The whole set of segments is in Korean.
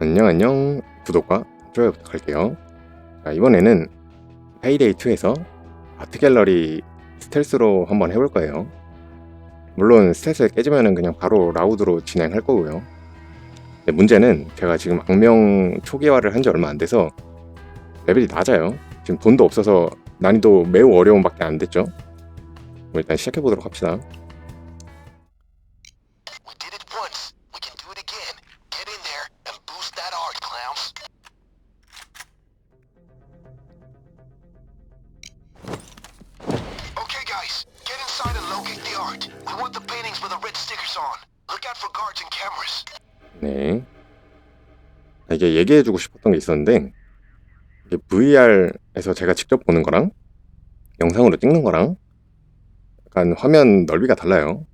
안녕 안녕. 구독과 좋아요 부탁할게요. 자, 이번에는 페이데이 2에서 아트 갤러리 스텔스로 한번 해볼 거예요. 물론 스텔스 깨지면은 그냥 바로 라우드로 진행할 거고요. 문제는 제가 지금 악명 초기화를 한 지 얼마 안 돼서 레벨이 낮아요. 지금 돈도 없어서 난이도 매우 어려운 밖에 안 됐죠. 그럼 일단 시작해 보도록 합시다 네. 아, 이게 얘기해주고 싶었던 게 있었는데, VR에서 제가 직접 보는 거랑, 영상으로 찍는 거랑, 약간 화면 넓이가 달라요.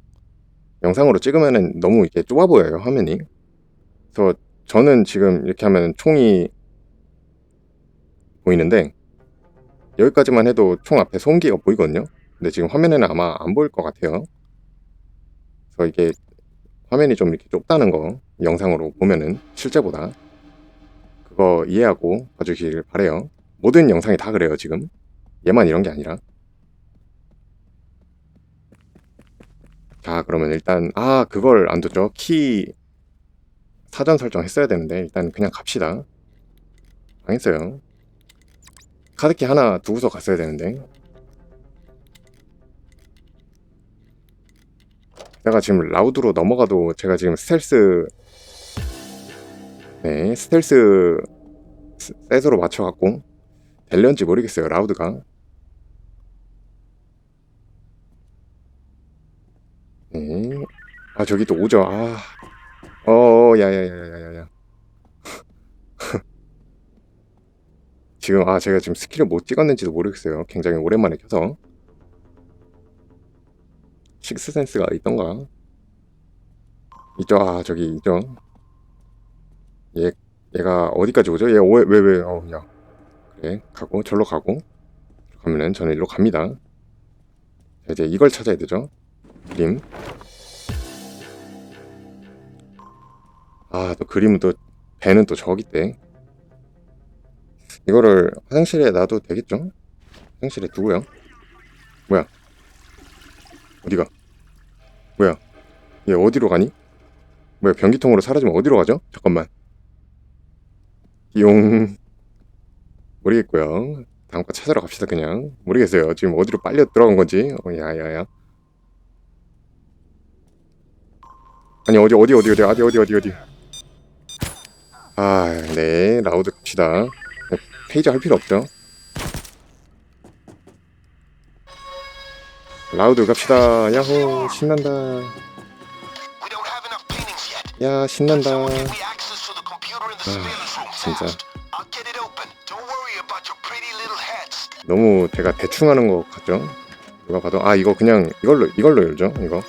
영상으로 찍으면은 너무 이게 좁아 보여요, 화면이. 그래서 저는 지금 이렇게 하면 총이 보이는데, 여기까지만 해도 총 앞에 소음기가 보이거든요. 근데 지금 화면에는 아마 안 보일 것 같아요. 그래서 이게 화면이 좀 이렇게 좁다는 거 영상으로 보면은 실제보다 그거 이해하고 봐주시길 바래요. 모든 영상이 다 그래요 지금. 얘만 이런 게 아니라. 자 그러면 일단 아 그걸 안 뒀죠. 키 사전 설정했어야 되는데 일단 그냥 갑시다. 망했어요. 카드키 하나 두고서 갔어야 되는데 내가 지금 라우드로 넘어가도 제가 지금 스텔스 네 스텔스 스- 셋으로 맞춰갖고 될런지 모르겠어요 라우드가. 네 아 저기 또 오죠. 아어 야야야야야야. 지금 아 제가 지금 스킬을 못 찍었는지도 모르겠어요. 굉장히 오랜만에 켜서 식스센스가 있던가? 있죠. 아, 저기 있죠. 얘, 얘가 어디까지 오죠? 얘 왜, 왜, 왜, 어, 야. 그래, 가고, 절로 가고. 가면은 저는 일로 갑니다. 자, 이제 이걸 찾아야 되죠. 그림. 아, 또 그림은 또, 배는 또 저기 때. 이거를 화장실에 놔도 되겠죠? 화장실에 두고요. 뭐야? 어디가? 뭐야? 얘 어디로 가니? 뭐야 변기통으로 사라지면 어디로 가죠? 잠깐만. 용 모르겠고요. 다음 거 찾으러 갑시다 그냥. 모르겠어요. 지금 어디로 빨려 들어간 건지. 어, 야야야. 아니 어디 어디 어디 어디 어디 어디 어디 어디. 아, 네 라우드 갑시다. 네, 페이지 할 필요 없죠. 라우드 갑시다. 야호 신난다. 야 신난다. Room 진짜. 너무 제가 대충 하는 것 같죠? 누가 봐도 아 이거 그냥 이걸로 이걸로 열죠 이거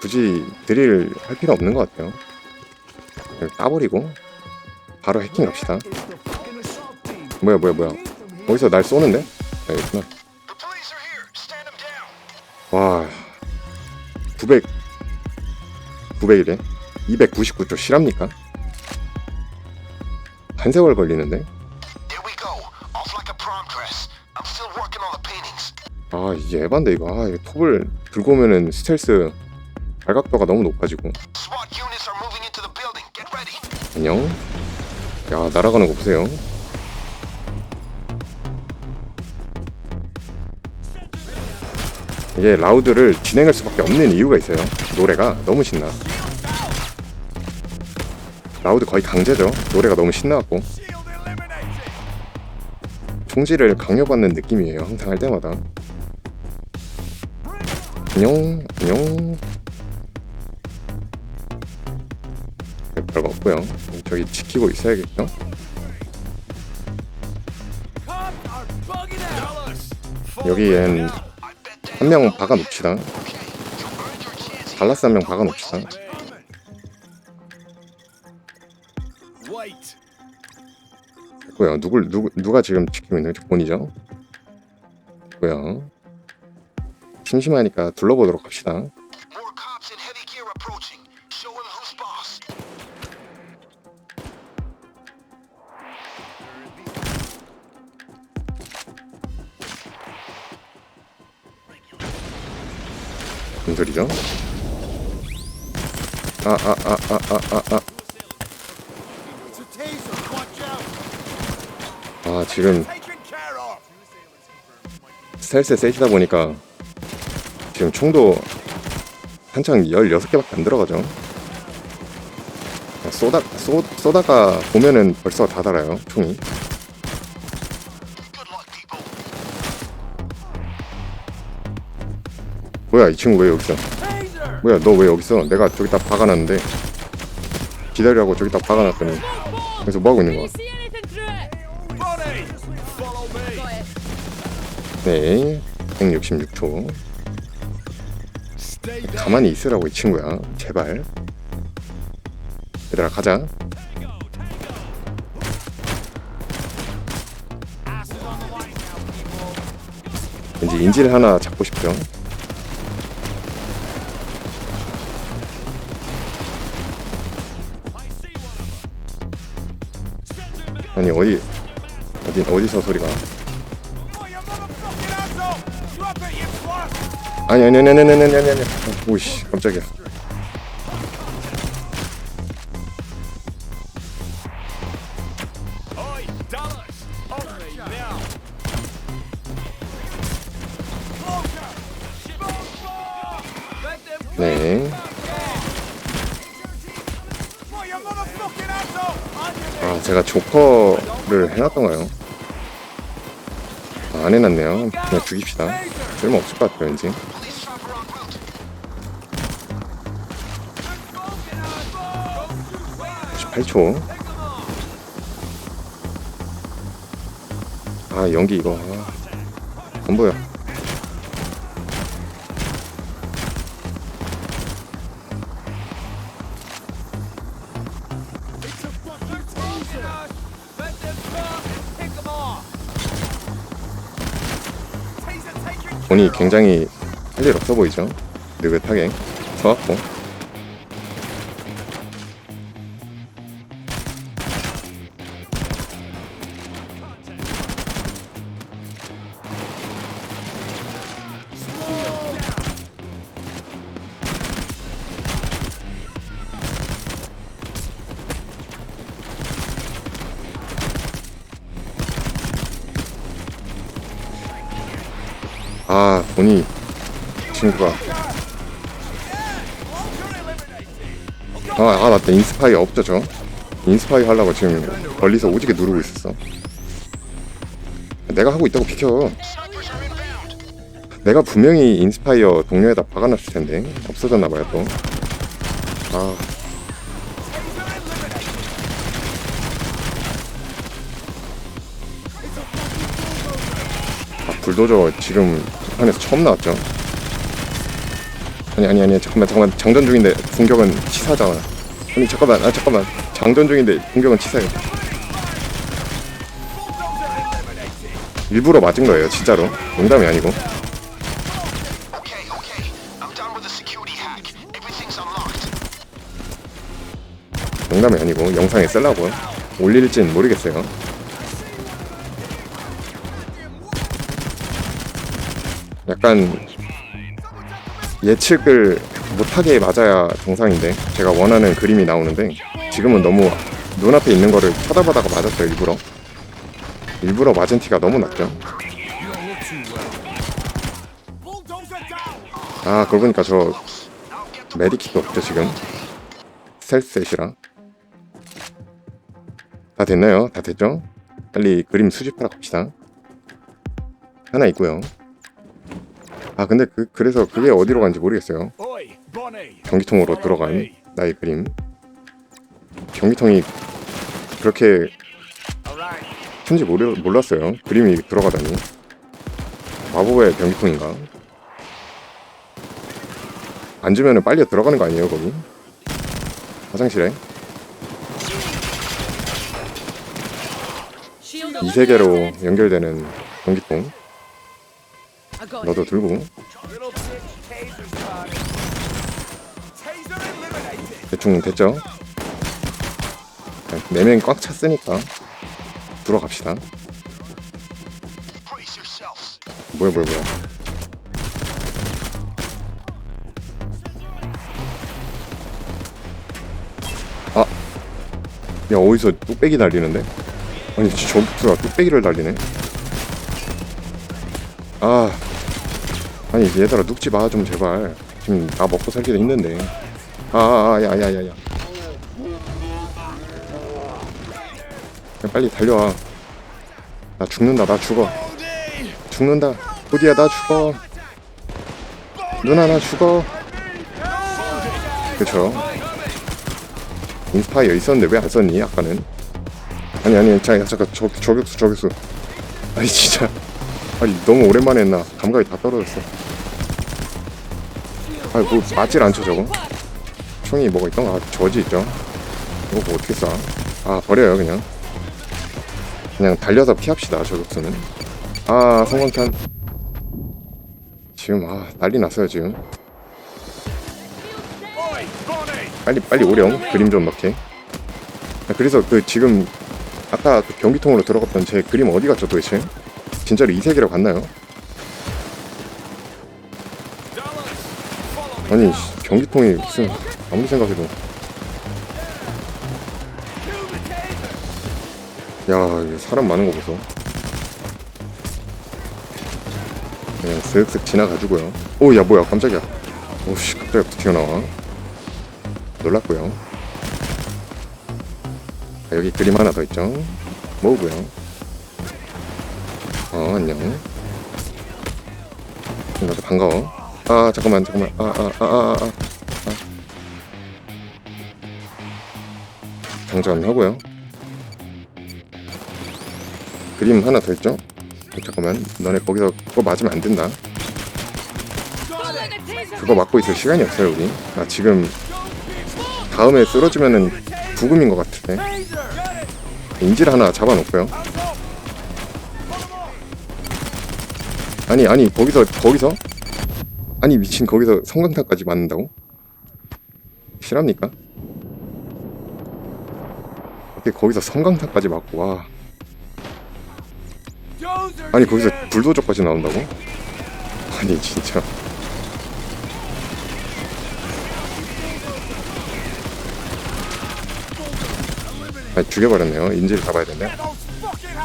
굳이 드릴 할 필요 없는 것 같아요 따버리고 바로 해킹 갑시다 뭐야 뭐야 뭐야 어디서 날 쏘는데? 아 여기구나 와 900 900이래 299조 실합니까? 한 세월 걸리는데. 아 이게 에반데 이거 아 이거 톱을 들고 오면은 스텔스 발각도가 너무 높아지고. 안녕 야 날아가는 거 보세요 이게 라우드를 진행할 수밖에 없는 이유가 있어요. 노래가 너무 신나. 라우드 거의 강제죠. 노래가 너무 신나갖고. 총질을 강요받는 느낌이에요 항상 할 때마다. 안녕 안녕. 네, 별거 없고요. 저기 지키고 있어야겠죠? 여기엔 한 명 박아 놓읍시다. 달라스 한 명 박아 놓읍시다. Wait. 됐고요 누굴 누구 누가 지금 지키고 있는 저 본이죠? 됐고요 심심하니까 둘러보도록 합시다 무슨 소리죠? 아, 아, 아, 아, 아, 아, 아. 아, 지금. 스텔스 세이다 보니까 지금 총도 한창 16개밖에 안 들어가죠. 쏘다, 쏘, 쏘다가 보면은 벌써 다 달아요, 총이. 뭐야, 이 친구 왜 여기 있어? 뭐야, 너 왜 여기 있어? 내가 저기 다 박아놨는데. 기다리라고 저기 다 박아놨더니. 그래서 뭐 하고 있는 거야? 네, 166초. Stay down. 가만히 있으라고 이 친구야. 제발. 얘들아 가자. 왠지 인질 하나 잡고 싶죠. 아니 어디 어디 어디서 소리가? Oh. 아니 아니 아니 아니 아니 아니 아니 아니. 어, 오씨 깜짝이야. Oi, 제가 조커를 해놨던가요? 아, 안 해놨네요. 그냥 죽입시다. 쓸모 없을 것 같아요 왠지. 18초. 아 연기 이거 아, 안 보여. 본이 굉장히 할 일 없어 보이죠? 느긋하게 서갖고 친구가 아, 아 맞다. 인스파이 없죠 저? 인스파이 하려고 지금 멀리서 오지게 누르고 있었어. 내가 하고 있다고 비켜. 내가 분명히 인스파이어 동료에다 박아놨을 텐데. 없어졌나봐요 또. 아. 아 불도저 지금 판에서 처음 나왔죠 아니 아니 아니 잠깐만 잠깐만. 장전 중인데 공격은 치사잖아 아니 잠깐만 아 잠깐만. 장전 중인데 공격은 치사해. 일부러 맞은 거예요 진짜로. 농담이 아니고. 농담이 아니고 영상에 쓰려고. 올릴진 모르겠어요. 약간 예측을 못하게 맞아야 정상인데 제가 원하는 그림이 나오는데 지금은 너무 눈앞에 있는 거를 쳐다보다가 맞았어요 일부러 일부러 맞은 티가 너무 났죠. 아 그러고 보니까 저 메디킷도 없죠 지금 스텔스셋이라 다 됐나요? 다 됐죠? 빨리 그림 수집하러 갑시다 하나 있고요 아 근데 그, 그래서 그게 어디로 간지 모르겠어요. 전기통으로 들어간 나의 그림 전기통이 그렇게. 큰지 모르, 몰랐어요 그림이 들어가다니 마법의 변기통인가 앉으면 빨리 들어가는 거 아니에요 거기 화장실에 이. 세계로 연결되는 전기통. 너도 들고 대충 됐죠? 네 명 꽉 찼으니까 들어갑시다 뭐야 뭐야 뭐야 아! 야 어디서 뚝배기 달리는데? 아니 저기서 뚝배기를 달리네 아 아니 얘들아 눕지 마 좀 제발. 지금 나 먹고 살기도 힘든데. 아, 아, 아, 야, 야, 야, 야. 야, 빨리 달려와. 나 죽는다, 나 죽어. 죽는다. 호디야, 나 죽어. 누나, 나 죽어. 그쵸. 인스파이어 있었는데 왜 안 썼니, 아까는? 아니, 아니, 자, 잠깐, 저, 저격수, 저격수. 아니, 진짜. 아니, 너무 오랜만에 했나. 감각이 다 떨어졌어. 아니, 뭐, 맞질 않죠, 저거? 총이 뭐가 있던가? 아, 저지 있죠? 이거 뭐 어떻게 쏴? 아, 버려요, 그냥. 그냥 달려서 피합시다 저격수는 아 성광탄 지금 아 난리 났어요 지금! 빨리 빨리 오렴 그림 좀 넣게 아, 그래서 그 지금 아까 그 변기통으로 들어갔던 제 그림 어디 갔죠 도대체 진짜로 이세계로 갔나요. 아니 씨, 변기통이 무슨 아무리 생각해도. 야 사람 많은 거 보소. 그냥 쓱쓱 지나가지고요. 오 야 뭐야 깜짝이야. 오씨 갑자기 튀어나와. 놀랐고요. 자, 여기 그림 하나 더 있죠. 모으고요 어 안녕. 나도 반가워. 아 잠깐만 잠깐만. 아 아 아 아아 아, 아, 아. 장전하고요. 그림 하나 더 있죠? 어, 잠깐만. 너네 거기서 그거 맞으면 안 된다. 그거 맞고 있을 시간이 없어요 우리. 아 지금 다음에 쓰러지면은 부금인 것 같은데! 인질 하나 잡아놓고요 아니 아니 거기서 거기서 아니 미친 거기서 성광탄까지 맞는다고? 실합니까? 어떻게 거기서 성광탄까지 맞고 와 아니 거기서! 불도저까지 나온다고? 아니 진짜 아 죽여버렸네요 인질 잡아야 되네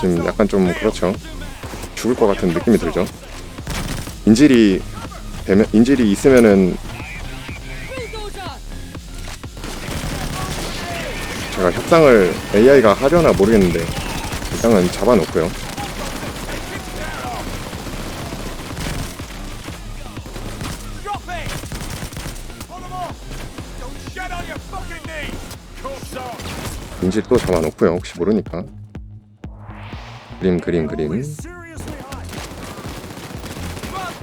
지금! 약간 좀 그렇죠 죽을 것 같은 느낌이 들죠 인질이 되면 인질이 있으면은. 제가 협상을 AI가 하려나 모르겠는데 일단은 잡아놓고요! 인질 또 잡아놓고요 혹시 모르니까 그림 그림 그림!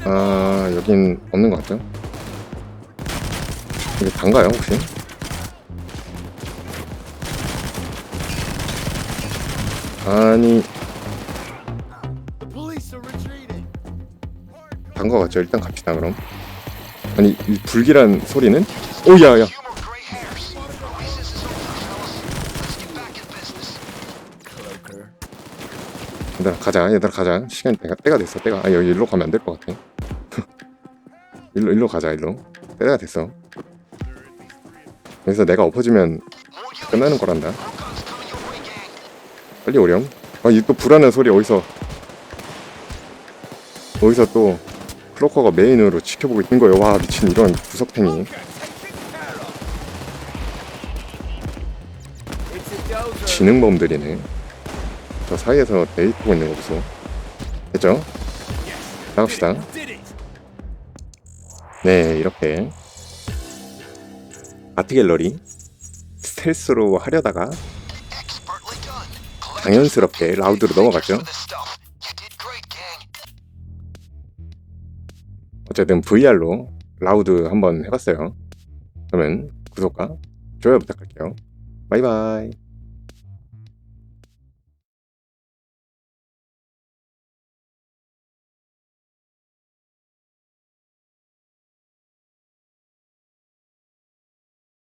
아 여긴 없는 것 같죠? 이게 단가요 혹시? 아니! 단거 같죠? 일단 갑시다 그럼 아니 이 불길한 소리는? 오야야. 얘들아 가자 얘들아 가자 시간이 때가, 때가 됐어 때가 아 여기 일로 가면 안 될 것 같아 일로 일로 가자 일로 때가 됐어 여기서 내가 엎어지면. 끝나는 거란다. 빨리 오렴 아이 또 불하는 소리 어디서 어디서 또 클로커가 메인으로 지켜보고 있는 거예요 와 미친 이런 구석탱이 지능범들이네 저 사이에서 데이트하고 있는 거 보소 됐죠? 나갑시다! 네 이렇게. 아트 갤러리 스텔스로 하려다가 당연스럽게 라우드로 넘어갔죠. 어쨌든 VR로 라우드 한번 해봤어요. 그러면 구독과 좋아요 부탁할게요. 바이바이